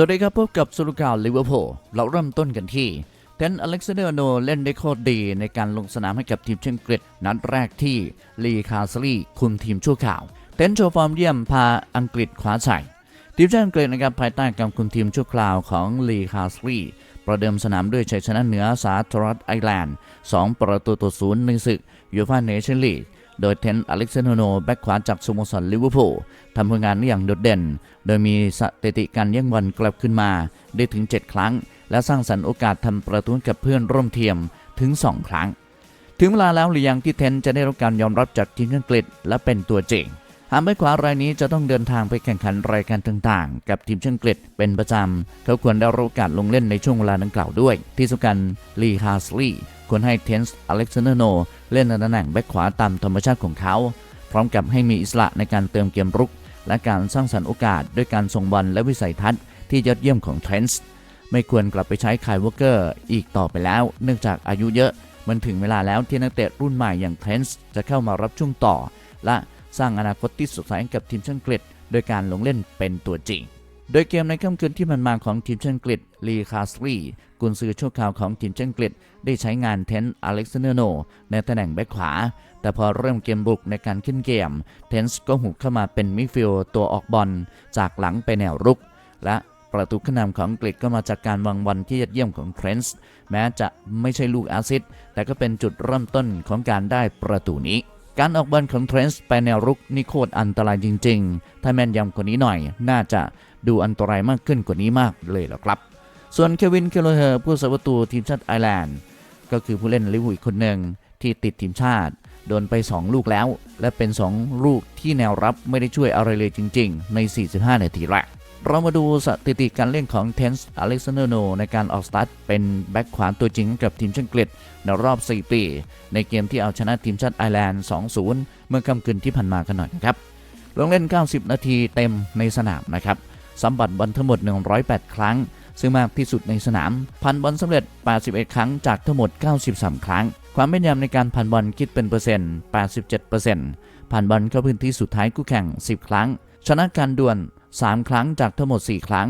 สวัสดีครับพบกับสุรข่าลิเวอร์พูลเราเริ่มต้นกันที่เทนอเล็กซานเดอร์โนเล่นได้โคตรดีในการลงสนามให้กับทีมเชงกฤษนัดแรกที่ลีคาสลีคุมทีมชั่วข่าว เทนโชว์ฟอร์มเยี่ยมพาอังกฤษคว้าชัยทีมชาติอังกฤษนะครับภายใต้การคุมทีมชั่วคราวของลีคาสลีประเดิมสนามด้วยชัยชนะเหนือสาธารณรัฐไอร์แลนด์ 2 ประตูต่อศูนย์ในศึกยูฟ่าเนชั่นลีก โดยเทนอเล็กซานโนแบ็กขวาจากสโมสรลิเวอร์พูลทำผลงานได้อย่างโดดเด่น โดยมีสถิติการแย่งบอลกลับขึ้นมาได้ถึง 7 ครั้ง และสร้างสรรค์โอกาสทำประตูกับเพื่อนร่วมทีมถึง 2 ครั้ง ถึงเวลาแล้วหรือยังที่เทนจะได้รับการยอมรับจากทีมอังกฤษและเป็นตัวจริงหากไม่ขวารายนี้จะต้องเดินทางไปแข่งขันรายการต่างๆ กับทีมอังกฤษเป็นประจำ เขาควรได้รับโอกาสลงเล่นในช่วงเวลาดังกล่าวด้วย ที่สำคัญลีฮาสลีย์ควรให้เทนส์อเล็กซานเดอร์โน เล่นในตำแหน่งแบ็คขวาตามธรรมชาติของเขา พร้อมกับให้มีอิสระในการเติมเกมรุก และการสร้างสรรค์โอกาสด้วยการส่งบอลและวิสัยทัศน์ที่ยอดเยี่ยมของเทรนส์ไม่ควรกลับไปใช้คายวอเกอร์อีกต่อไปแล้ว เนื่องจากอายุเยอะมันถึงเวลาแล้วที่นักเตะรุ่นใหม่อย่างเทรนส์จะเข้ามารับช่วงต่อ และสร้างอนาคตที่สดใสกับทีมชาติอังกฤษโดยการลงเล่นเป็นตัวจริง โดยเกมในค่ำคืนที่มันมาของทีมชาติอังกฤษลีคาสลี กุนซือชั่วคราวของทีมเชาติอังกฤษได้ใช้งานเทนอเล็กซานเดอร์โนในตำแหน่งแบ็คขวา แต่พอเริ่มเกมบุกในการขึ้นเกม เทนส์ก็หุบเข้ามาเป็นมิดฟิลด์ตัวออกบอลจากหลังไปแนวรุก และประตูขึ้นนำของอังกฤษก็มาจากการวางบอลที่ยอดเยี่ยมของเทรนส์แม้จะไม่ใช่ลูกอาซิสแต่ก็เป็นจุดเริ่มต้นของการได้ประตูนี้การออกบอลของเทรนส์ไปแนวรุกนี่โคตรอันตรายจริง ๆ ถ้าแม่นยำกว่านี้หน่อย น่าจะดูอันตรายมากขึ้นกว่านี้มากเลยหรอครับ ส่วนเควิน เคโลเฮอร์ผู้สาประตูทีมชาติไอร์แลนด์ ก็คือผู้เล่นลิเวอร์พูลอีกคนหนึ่งที่ติดทีมชาติ โดนไป 2 ลูกแล้ว และเป็น 2 ลูกที่แนวรับไม่ได้ช่วยอะไรเลยจริง ๆ ใน 45 นาทีแรกเรามาดูสถิติการเล่นของเทนส์อเล็กซานเดอร์โนในการออกสตาร์ทเป็นแบ็คขวาตัวจริงกับทีมชาติอังกฤษในรอบ 4 ปี ในเกมที่เอาชนะทีมชาติไอร์แลนด์ 2-0 เมื่อค่ำคืนที่ผ่านมากันหน่อยนะครับ ลงเล่น 90 นาทีเต็มในสนามนะครับสัมผัสบอลทั้งหมด 108 ครั้ง ซึ่งมากที่สุดในสนาม พันบอลสำเร็จ 81 ครั้งจากทั้งหมด 93 ครั้ง ความแม่นยำในการพันบอลคิดเป็นเปอร์เซ็นต์ 87%ผ่านบอลเข้าพื้นที่สุดท้ายคู่แข่ง 10 ครั้ง ชนะการดวล 3 ครั้งจากทั้งหมด 4 ครั้ง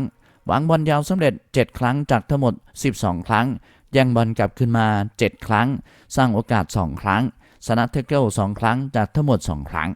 วางบอลยาวสำเร็จ 7 ครั้งจากทั้งหมด 12 ครั้งแย่งบอลกลับขึ้นมา 7 ครั้ง สร้างโอกาส 2 ครั้ง ชนะเทเกิล2ครั้งจากทั้งหมด 2 ครั้ง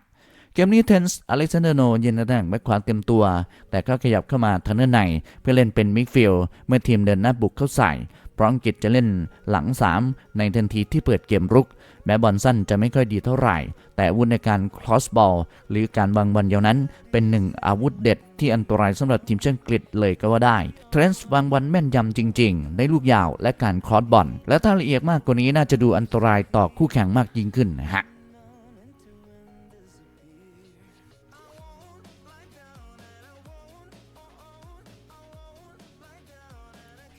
เกมนี้เทนส์อเล็กซานเดอร์โนยืนในตำแหน่งแบ็คขวาเต็มตัว แต่ก็ขยับเข้ามาทางด้านใน เพื่อเล่นเป็นมิดฟิลด์เมื่อทีมเดินหน้าบุกเข้าใส่พราะอังกฤษจะเล่นหลัง 3 ในทันทีที่เปิดเกมรุก แม้บอลสั้นจะไม่ค่อยดีเท่าไหร่ แต่อาวุธในการคลอสบอลหรือการวางบอลยาวนั้น เป็นหนึ่งอาวุธเด็ดที่อันตรายสำหรับทีมชาติอังกฤษเลยก็ว่าได้ เทรนส์วางบอลแม่นยำจริง ๆ ได้ลูกยาวและการคลอสบอล และถ้าละเอียดมากกว่านี้น่าจะดูอันตรายต่อคู่แข่งมากยิ่งขึ้นนะฮะ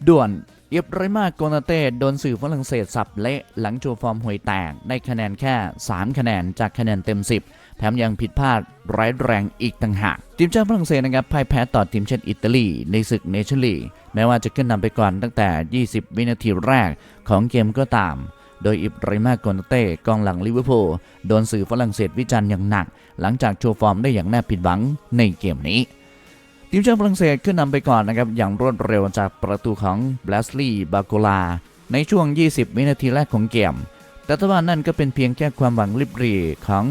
ด่วนเอียบไรมาโกนาเต้โดนสื่อฝรั่งเศสสับเละหลังโชว์ฟอร์มห่วยแตกได้คะแนนแค่ 3 คะแนนจากคะแนนเต็ม 10 แถมยังผิดพลาดร้ายแรงอีกต่างหากทีมชาติฝรั่งเศสนะครับพ่ายแพ้ต่อทีมชาติอิตาลีในศึกเนชั่นลีกแม้ว่าจะขึ้นนำไปก่อนตั้งแต่ 20 วินาทีแรกของเกมก็ตามโดยอิบริมาโกนเต้กองหลังลิเวอร์พูลโดนสื่อฝรั่งเศสวิจารณ์อย่างหนัก หลังจากโชว์ฟอร์มได้อย่างน่าผิดหวังในเกมนี้ ทีมชาติฝรั่งเศสขึ้นนำไปก่อนนะครับ อย่างรวดเร็วจากประตูของบลสลีย์บาโกลา ในช่วง 20 วินาทีแรกของเกม แต่ทว่านั่นก็เป็นเพียงแค่ความหวังลิบรีของ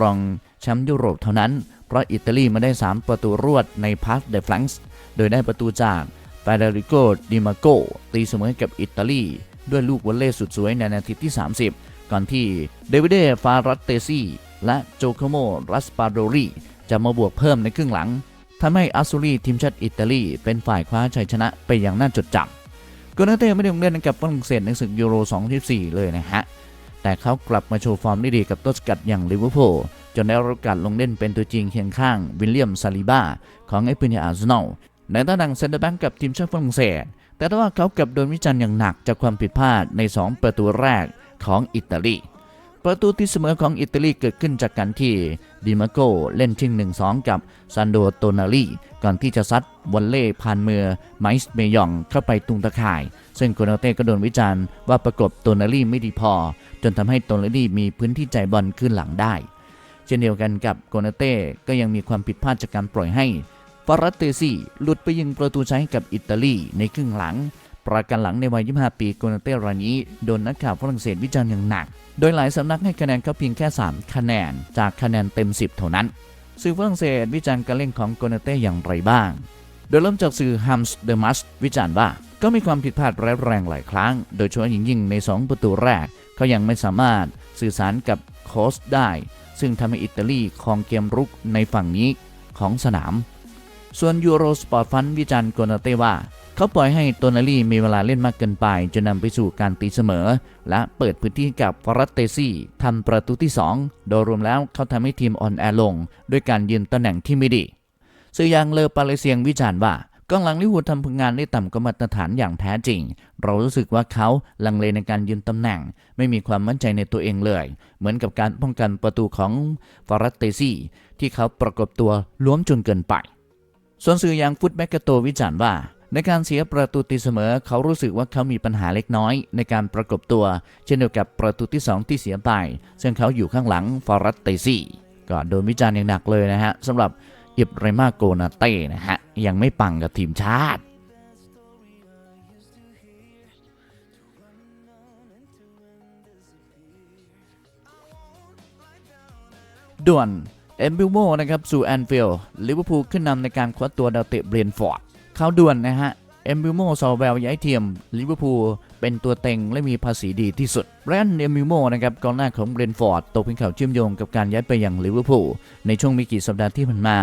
รองแชมป์ยุโรปเท่านั้น เพราะอิตาลีมาได้ 3 ประตูรวดในพาสเดฟลังส์โดยได้ประตูจากฟาเดริโกดิมาโกตีเสมอกับอิตาลี ด้วยลูกวอลเล่สุดสวยในนาทีที่ 30 ก่อนที่เดวิดเดฟารัตเตซีและโจโคโมรัสปาโดรีจะมาบวกเพิ่มในครึ่งหลัง ทำให้อาซูรีทีมชาติอิตาลีเป็นฝ่ายคว้าชัยชนะไปอย่างน่าจดจำโกนาเต้ไม่ได้ลงเล่นกับฝรั่งเศสในศึกยูโร 2024 เลยนะฮะ แต่เขากลับมาโชว์ฟอร์มได้ดีกับต้นสกัดอย่างลิเวอร์พูลจนได้รับกาสลงเล่นเป็นตัวจริงเคียงข้างวิลเลียมซาลิบาของไอปืนยาอาร์เซนอลในตำแหน่งเซนเตอร์แบ็กกับทีมชาติฝรั่งเศส แต่ถ้าว่าเขากลับโดนวิจารณ์อย่างหนักจากความผิดพลาดใน 2 ประตูแรกของอิตาลี ประตูที่เสมอของอิตาลีเกิดขึ้นจากการที่ดิมาโกเล่นชิง 1-2 กับซันโดโตนาลีก่อนที่จะซัดวอลเล่ผ่านมือไมส์เมยองเข้าไปตุงตะข่าย ซึ่งโกนาเต้ก็โดนวิจารณ์ว่าประกบโตนาลีไม่ดีพอ จนทำให้โตนาลีมีพื้นที่ใจบอลขึ้นหลังได้ เช่นเดียวกันกับโกนาเต้ก็ยังมีความผิดพลาดจากการปล่อยให้ฟารัตเตซี่หลุดไปยิงประตูชัยให้กับอิตาลีในครึ่งหลัง ประกันหลังในวัย 25 ปีโกนาเต้รายนี้โดนนักข่าวฝรั่งเศสวิจารณ์อย่างหนัก โดยหลายสำนักให้คะแนนเขาเพียงแค่ 3 คะแนน จากคะแนนเต็ม 10 เท่านั้น สื่อฝรั่งเศสวิจารณ์การเล่นของโกนาเต้อย่างไรบ้าง โดยเริ่มจากสื่อฮัมส์เดอะมัสวิจารณ์ว่าก็มีความผิดพลาดร้ายแรงหลายครั้ง โดยเฉพาะยิ่งใน 2 ประตูแรกเขายังไม่สามารถสื่อสารกับโค้ชได้ ซึ่งทำให้อิตาลีครองเกมรุกในฝั่งนี้ของสนาม ส่วนยูโรสปอร์ตฟันวิจารณ์โกนาเต้ว่า เขาปล่อยให้โตนาลีมีเวลาเล่นมากเกินไปจนนำไปสู่การตีเสมอ และเปิดพื้นที่กับฟรัตเตซี่ทำประตูที่ 2 โดยรวมแล้วเขาทำให้ทีมอ่อนแอลง ด้วยการยืนตำแหน่งที่ไม่ดีสื่อย่างเลอปาเลเซียงวิจารณ์ว่ากองหลังลิวูทำผลงานได้ต่ำกว่ามาตรฐานอย่างแท้จริง เรารู้สึกว่าเขาลังเลในการยืนตำแหน่ง ไม่มีความมั่นใจในตัวเองเลย เหมือนกับการป้องกันประตูของฟารัตเตซี่ที่เขาประกบตัวล้วมจนเกินไป ส่วนสื่ออย่างฟุตแมกกาโตวิจารณ์ว่า ในการเสียประตูตีเสมอ เขารู้สึกว่าเขามีปัญหาเล็กน้อย ในการประกบตัว เช่นเดียวกับประตูที่ 2 ที่เสียไป ซึ่งเขาอยู่ข้างหลังฟารัตเตซี่ก็โดนวิจารณ์อย่างหนักเลยนะฮะสำหรับอิบรามาโกนาเต้นะฮะ ยังไม่ปังกับทีมชาติด่วนเอมบิลโมนะครับสู่แอนฟิลด์ลิเวอร์พูลขึ้นนำในการคว้าตัวดาวเตะเบรนฟอร์ด ข้าด่วนนะฮะ เอมบิโมซอลแวลย้ายเทียมลิเวอร์พูลเป็นตัวเต็งและมีภาษีดีที่สุดแบรนเอมบิโมนะครับกองหน้าของเบรนฟอร์ดตกเป็นข่าวเชื่อมโยงกับการย้ายไปยังลิเวอร์พูลในช่วงไม่กี่สัปดาห์ที่ผ่านมา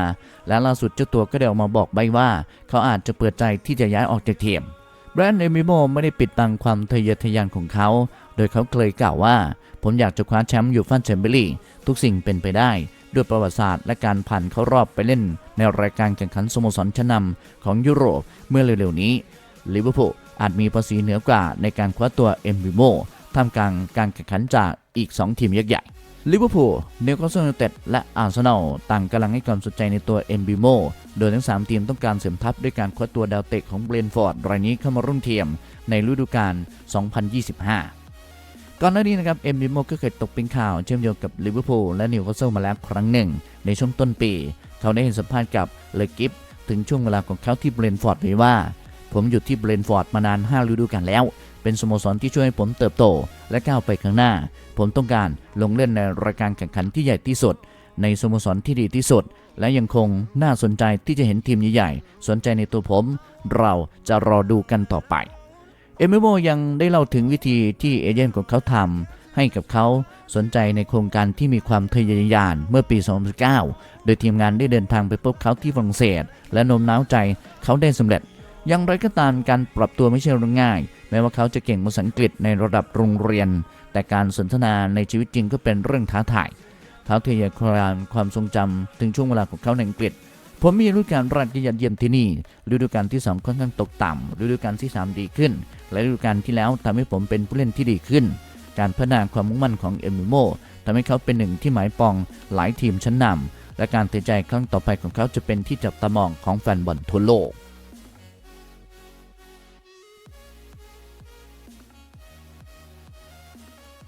และล่าสุดเจ้าตัวก็ได้ออกมาบอกใบว่า เขาอาจจะเปิดใจที่จะย้ายออกจากทีมแบรนด์เอมบิโมไม่ได้ปิดตังความทะเยอทะยานของเขา โดยเขาเคยกล่าวว่า ผมอยากจะคว้าแชมป์ยูฟ่าแชมเปี้ยนลีกทุกสิ่งเป็นไปได้ ด้วยประวัติศาสตร์และการผ่านเข้ารอบไปเล่น ในรายการแข่งขันสโมสรชั้นนำของยุโรปเมื่อเร็วๆนี้ลิเวอร์พูลอาจมีภาษีเหนือกว่าในการคว้าตัวเอ็มบิโมท่ามกลางการแข่งขันจากอีก 2 ทีมยักษ์ใหญ่ลิเวอร์พูลนิวคาสเซิลยูไนเต็ดและอาร์เซนอลต่างกำลังให้ความสนใจในตัวเอ็มบิโมโดยทั้ง 3 ทีมต้องการเสริมทัพด้วยการคว้าตัวดาวเตะของเบรนฟอร์ดรายนี้เข้ามาร่วมทีมในฤดูกาล 2025 ก่อนหน้านี้นะครับเอ็มบิโมก็เคยตกเป็นข่าวเชื่อมโยงกับลิเวอร์พูลและนิวคาสเซิลมาแล้วครั้งหนึ่ง ในช่วงต้นปี เขาได้เห็นสัมภาษณ์กับเลกิฟถึงช่วงเวลาของเขาที่เบรนฟอร์ดไว้ว่า ผมอยู่ที่เบรนฟอร์ดมานาน 5 ฤดูกาลแล้ว เป็นสโมสรที่ช่วยให้ผมเติบโต และก้าวไปข้างหน้า ผมต้องการลงเล่นในรายการแข่งขันที่ใหญ่ที่สุด ในสโมสรที่ดีที่สุด และยังคงน่าสนใจที่จะเห็นทีมใหญ่ๆสนใจในตัวผม เราจะรอดูกันต่อไป เอเมโมยังได้เล่าถึงวิธีที่เอเจนต์ของเขาทำให้กับเขาสนใจในโครงการที่มีความทะเยอทะยานเมื่อปี 2019 โดยทีมงานได้เดินทางไปพบเขาที่ฝรั่งเศส และโน้มน้าวใจเขาได้สำเร็จอย่างไรก็ตามการปรับตัวไม่ใช่เรื่องง่าย แม้ว่าเขาจะเก่งภาษาอังกฤษในระดับโรงเรียน แต่การสนทนาในชีวิตจริงก็เป็นเรื่องท้าทายเขาทยอยคลานความทรงจำถึงช่วงเวลาของเขาในอังกฤษ ผมมีฤดูกาลแรกที่ยอดเยี่ยมที่นี่ฤดูกาลที่สองค่อนข้างตกต่ำฤดูกาลที่สามดีขึ้น และฤดูกาลที่แล้วทำให้ผมเป็นผู้เล่นที่ดีขึ้น การพัฒนาความมุ่งมั่นของเอมิโมทำให้เขาเป็นหนึ่งที่หมายปองหลายทีมชั้นนำและการตัดใจครั้งต่อไปของเขาจะเป็นที่จับตามองของแฟนบอลทั่วโลก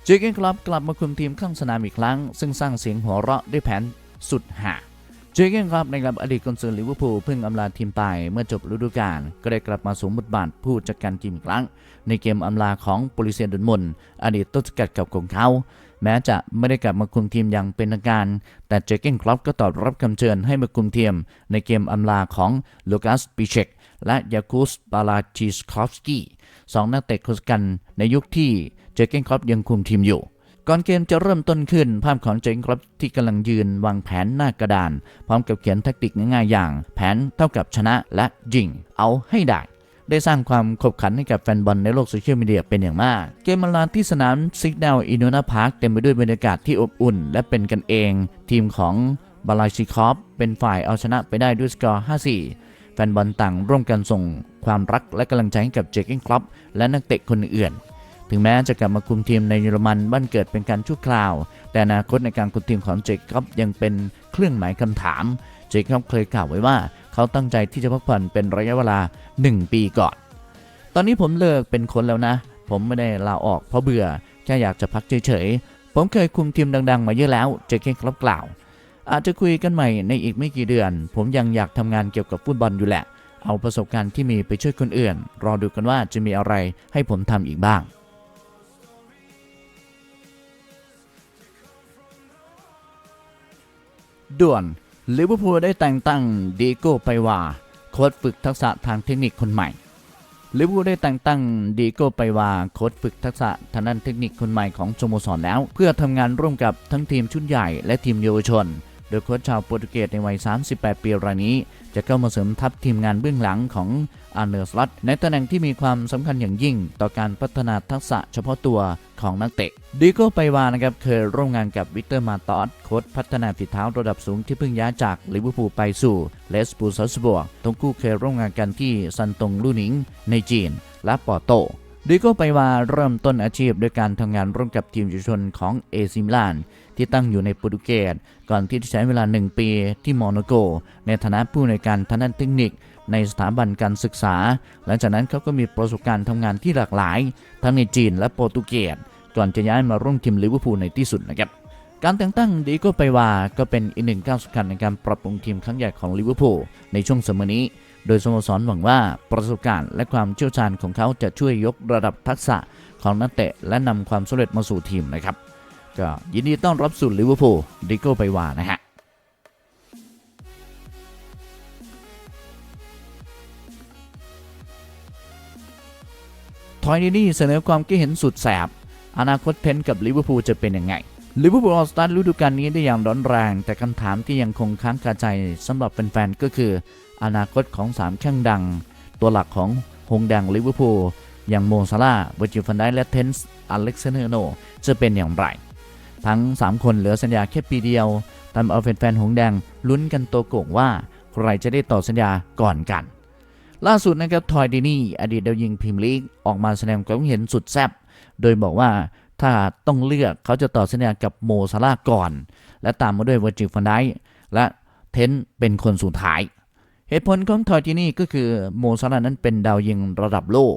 เจอเกนคลับกลับมาคุมทีมข้างสนามอีกครั้ง ซึ่งสร้างเสียงหัวเราะด้วยแผนสุดหา จอเกนครับนะครับอดีตกุนซือลิเวอร์พูลเพิ่งอำลาทีมไปเมื่อจบฤดูกาลก็ได้กลับมาสวมบทบาทผู้จัดการทีมอีกครั้ง ในเกมอำลาของโปลิเซียดอนมนอดีตต้นสกัดกับของเขา แม้จะไม่ได้กลับมาคุมทีมอย่างเป็นทางการ แต่เจเกนคลับก็ตอบรับคำเชิญให้มาคุมทีม ในเกมอำลาของลูกัสปิเชกและยาคุสปาลาชิสคอฟสกี้สองนักเตะคนกันในยุคที่เจเกนคลับยังคุมทีมอยู่ ก่อนเกมจะเริ่มต้นขึ้น ภาพของเจงครับที่กำลังยืนวางแผนหน้ากระดาน พร้อมกับเขียนแทคติกง่ายๆอย่าง แผนเท่ากับชนะและยิง เอาให้ได้ ได้สร้างความขบขันให้กับแฟนบอลในโลกโซเชียลมีเดียเป็นอย่างมาก เกมมาลานที่สนามซิกดาวอินโนนาพาร์คเต็มไปด้วยบรรยากาศที่อบอุ่น และเป็นกันเอง ทีมของบาลาชิคอฟเป็นฝ่ายเอาชนะไปได้ด้วยสกอร์ 5-4 แฟนบอลต่างร่วมกันส่งความรักและกำลังใจให้กับเจเกนคลับและนักเตะคนอื่น ถึงแม้จะกลับมาคุมทีมในเยอรมันบ้านเกิดเป็นการชั่วคราว แต่อนาคตในการคุมทีมของเจคอบยังเป็นเครื่องหมายคำถาม เจคอบเคยกล่าวไว้ว่า เขาตั้งใจที่จะพักผ่อนเป็นระยะเวลา 1 ปีก่อน ตอนนี้ผมเลิกเป็นคนแล้วนะ ผมไม่ได้ลาออกเพราะเบื่อแค่อยากจะพักเฉยๆ ผมเคยคุมทีมดัง ๆ มาเยอะแล้ว เจคครับกล่าว อาจจะคุยกันใหม่ในอีกไม่กี่เดือน ผมยังอยากทำงานเกี่ยวกับฟุตบอลอยู่แหละ เอาประสบการณ์ที่มีไปช่วยคนอื่น รอดูกันว่าจะมีอะไรให้ผมทำอีกบ้าง ด่วนลิเวอร์พูลได้แต่งตั้งดีโก้ไปว่าโค้ชฝึกทักษะทางเทคนิคคนใหม่ลิเวอร์พูลได้แต่งตั้งดีโก้ไปว่าโค้ชฝึกทักษะทางด้านเทคนิคคนใหม่ของสโมสรแล้ว เพื่อทำงานร่วมกับทั้งทีมชุดใหญ่และทีมเยาวชน โดยโค้ชชาวโปรตุเกสในวัย 38 ปีรายนี้ จะเข้ามาเสริมทัพทีมงานเบื้องหลังของ อาร์เนอร์สลัตในตำแหน่งที่มีความสำคัญอย่างยิ่ง ต่อการพัฒนาทักษะเฉพาะตัวของนักเตะดีโก้ไปวานะครับเคยร่วมงานกับวิกเตอร์มาตอสโค้ชพัฒนาฝีเท้าระดับสูงที่เพิ่งย้ายจากลิเวอร์พูลไปสู่เลสปูซัสบวกทั้งคู่เคยร่วมงานกันที่ซันตงลู่หนิงในจีน และปอร์โตดิโก้ไปวาเริ่มต้นอาชีพด้วยการทำงานร่วมกับทีมยาวชนของเอซิมลานที่ตั้งอยู่ในโปรตุเกสก่อนที่จะใช้เวลา 1 ปีที่โมนาโก ในฐานะผู้ในการทางด้านเทคนิค ในสถาบันการศึกษา หลังจากนั้นเขาก็มีประสบการณ์ทำงานที่หลากหลาย ทั้งในจีนและโปรตุเกสก่อนจะย้ายมาร่วมทีมลิเวอร์พูลในที่สุดนะครับการแต่งตั้งดิโก้ไปวาก็เป็นอีกหนึ่งก้าวสำคัญในการปรับปรุงทีมครั้งใหญ่ของลิเวอร์พูลในช่วงสมัยนี้ โดยสโมสรหวังว่าประสบการณ์และความเชี่ยวชาญของเขาจะช่วยยกระดับทักษะของนักเตะและนำความสำเร็จมาสู่ทีมนะครับ ก็ยินดีต้อนรับสู่ลิเวอร์พูลดิโก้ไปวานะฮะ ทอยนี่นี่เสนอความคิดเห็นสุดแสบ อนาคตเทนกับลิเวอร์พูลจะเป็นยังไงลิเวอร์พูลออสตาร์ฤดูกาลนี้ได้อย่างร้อนแรง แต่คำถามที่ยังคงค้างคาใจสำหรับแฟนๆก็คือ อนาคตของสามแข้งดัง ตัวหลักของหงส์แดงลิเวอร์พูลอย่างโมซาลาเวอร์จิฟันไดและเทนส์อเล็กซานเดอร์โนจะเป็นอย่างไร ทั้ง 3 คนเหลือสัญญาแค่ปีเดียวทำเอาแฟนๆหงแดงลุ้นกันตัวโก่งว่า ใครจะได้ต่อสัญญาก่อนกัน ล่าสุดนะครับทอยดินี่อดีตดาวยิงพรีเมียร์ลีกออกมาแสดงความเห็นสุดแซ่บโดยบอกว่าถ้าต้องเลือกเขาจะต่อสัญญากับโมซาลาก่อน และตามมาด้วยเวอร์จิฟันไดและเทนเป็นคนสุดท้าย เหตุผลของทอยดินี่ก็คือโมซาลานั้นเป็นดาวยิงระดับโลก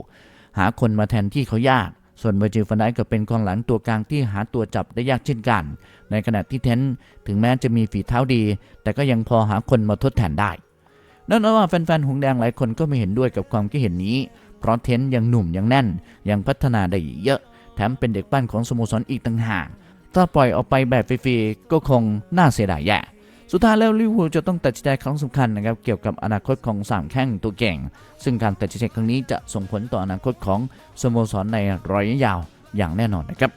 หาคนมาแทนที่เขายากส่วนเวอร์จิลฟันไดก็เป็นกองหลังตัวกลางที่หาตัวจับได้ยากเช่นกัน ในขณะที่เทนถึงแม้จะมีฝีเท้าดี แต่ก็ยังพอหาคนมาทดแทนได้ นั่นว่าแฟนๆหงแดงหลายคนก็ไม่เห็นด้วยกับความคิดเห็นนี้ เพราะเทนยังหนุ่มยังแน่น ยังพัฒนาได้เยอะ แถมเป็นเด็กปั้นของสโมสรอีกต่างหาก ถ้าปล่อยออกไปแบบฟรีๆก็คงน่าเสียดายแย่สุดท้ายแล้วลิเวอร์พูลจะต้องตัดสินใจครั้งสำคัญนะครับเกี่ยวกับอนาคตของสามแข้งตัวเก่ง ซึ่งการตัดสินใจครั้งนี้จะส่งผลต่ออนาคตของสโมสรในระยะยาวอย่างแน่นอนนะครับ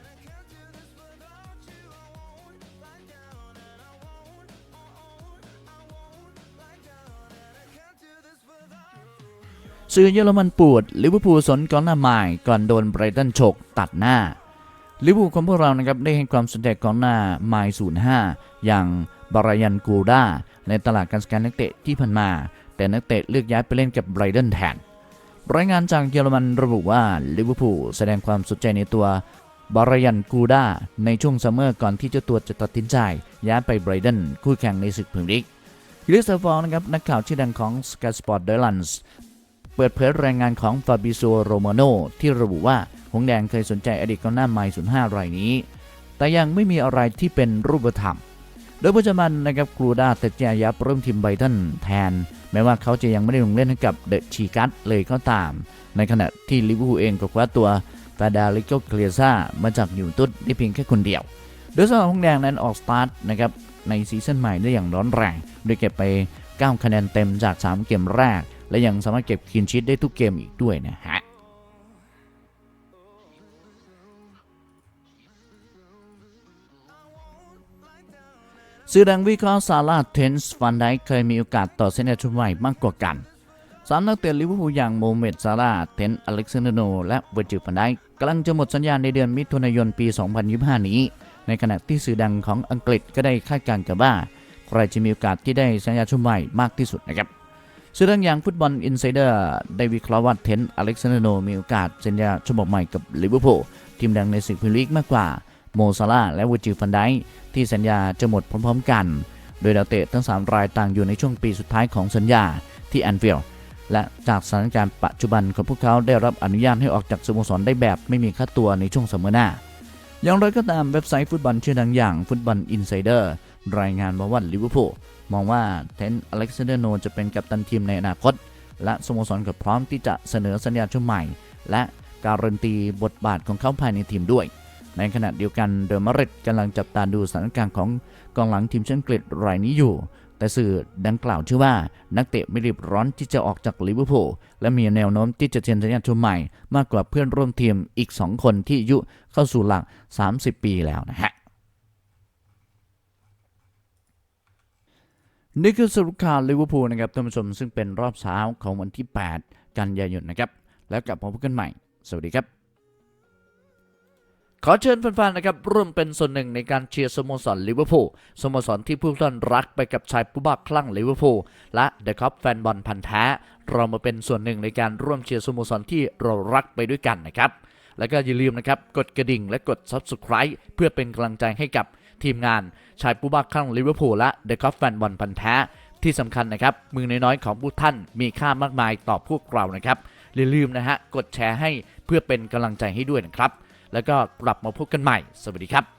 สื่อเยอรมันปวดลิเวอร์พูลสนกองหน้าใหม่ก่อนโดนไบรตันฉกตัดหน้าลิเวอร์พูลของพวกเรานะครับได้ให้ความสนใจกองหน้าไมล์05 อย่างบรายันกูด้าในตลาดการสแกนนักเตะที่ผ่านมา แต่นักเตะเลือกย้ายไปเล่นกับไบรตันแทนรายงานจากเยอรมันระบุว่าลิเวอร์พูลแสดงความสนใจในตัวบรายันกูด้าในช่วงซัมเมอร์ก่อนที่เจ้าตัวจะตัดสินใจย้ายไปไบรตันคู่แข่งในศึกพรีเมียร์ลีกคริสเตอร์ฟองนะครับนักข่าวชื่อดังของ Sky Sport d e l a n s เเปิดเผยรายงานของฟาบิโซโรมาโนที่ระบุว่า หงแดงเคยสนใจอดีตกองหน้าไมล์05 รายนี้ แต่ยังไม่มีอะไรที่เป็นรูปธรรม โดยปัจจุบันนะครับกรูดาตัดใจยับเริ่มทีมไบตันแทน แม้ว่าเขาจะยังไม่ได้ลงเล่นให้กับเดอะชีกัสเลยก็ตาม ในขณะที่ลิเวอร์พูลเองก็คว้าตัวฟาดาลิโกเคลียซ่ามาจากยูตุสได้เพียงแค่คนเดียว โดยสำหรับหงแดงนั้นออกสตาร์ทนะครับในซีซั่นใหม่ได้อย่างร้อนแรง โดยเก็บไป 9 คะแนนเต็มจาก 3 เกมแรก และยังสามารถเก็บคลีนชีตได้ทุกเกมอีกด้วยนะฮะสื่อดังวิเคราะห์ซาร่าห์เทนส์ฟันไดเคยมีโอกาสต่อเส้นชุดใหม่มากกว่ากันสามนักเตะลิเวอร์พูลอย่างโมเมดซาร่าห์เทนอเล็กซานเดโน และเวอร์จิลฟันไดกำลังจะหมดสัญญาในเดือนมิถุนายนปี 2025 นี้ ในขณะที่สื่อดังของอังกฤษก็ได้คาดการณ์กันว่า ใครจะมีโอกาสที่ได้สัญญาชุดใหม่มากที่สุดนะครับ สื่อดังอย่างฟุตบอลอินไซเดอร์ได้วิเคราะห์ว่าเทนอเล็กซานเดอร์โนมีโอกาสสัญญาฉบับใหม่กับลิเวอร์พูลทีมดังในศึกพรีเมียร์ลีกมากกว่าโมซาร่าและวอร์จิฟันไดที่สัญญาจะหมดพร้อมๆกัน โดยดาวเตะทั้ง 3 รายต่างอยู่ในช่วงปีสุดท้ายของสัญญาที่แอนฟิลด์และจากสถานการณ์ปัจจุบันของพวกเขาได้รับอนุญาตให้ออกจากสโมสรได้แบบไม่มีค่าตัวในช่วงซัมอร์หน้า อย่างไรก็ตามเว็บไซต์ฟุตบอลชื่อดังอย่างฟุตบอลอินไซเดอร์รายงานมาว่าลิเวอร์พูล มองว่าเทนอเล็กซานเดอร์โนจะเป็นกัปตันทีมในอนาคต และสโมสรก็พร้อมที่จะเสนอสัญญาชุดใหม่ และการันตีบทบาทของเขาภายในทีมด้วย ในขณะเดียวกันเดอมาริดกำลังจับตาดูสถานการณ์ของกองหลังทีมชาติอังกฤษรายนี้อยู่ แต่สื่อดังกล่าวเชื่อว่านักเตะไม่รีบร้อนที่จะออกจากลิเวอร์พูลและมีแนวโน้มที่จะเซ็นสัญญาชุดใหม่ มากกว่าเพื่อนร่วมทีมอีก 2 คนที่อายุเข้าสู่หลัก 30 ปีแล้วนะฮะ นี่คือสรุปข่าวลิเวอร์พูลนะครับท่านผู้ชมซึ่งเป็นรอบเช้าของวันที่ 8 กันยายนนะครับ แล้วกลับมาพบกันใหม่ สวัสดีครับ ขอเชิญแฟนๆนะครับร่วมเป็นส่วนหนึ่งในการเชียร์สโมสรลิเวอร์พูลสโมสรที่ผู้ท่านรักไปกับชายผู้บ้าคลั่งลิเวอร์พูลและเดอะคัพแฟนบอลพันธ์แท้ เรามาเป็นส่วนหนึ่งในการร่วมเชียร์สโมสรที่เรารักไปด้วยกันนะครับแล้วก็อย่าลืมนะครับ กดกระดิ่งและกด Subscribe เพื่อเป็นกำลังใจให้กับ ทีมงาน ชายผู้บ้าคลั่งลิเวอร์พูลและเดอะคอฟแฟนบอลพันแท้ ที่สำคัญนะครับ มือน้อยๆของผู้ท่านมีค่ามากมายต่อพวกเรานะครับอย่าลืมนะฮะกดแชร์ให้เพื่อเป็นกำลังใจให้ด้วยนะครับ แล้วก็กลับมาพบกันใหม่ สวัสดีครับ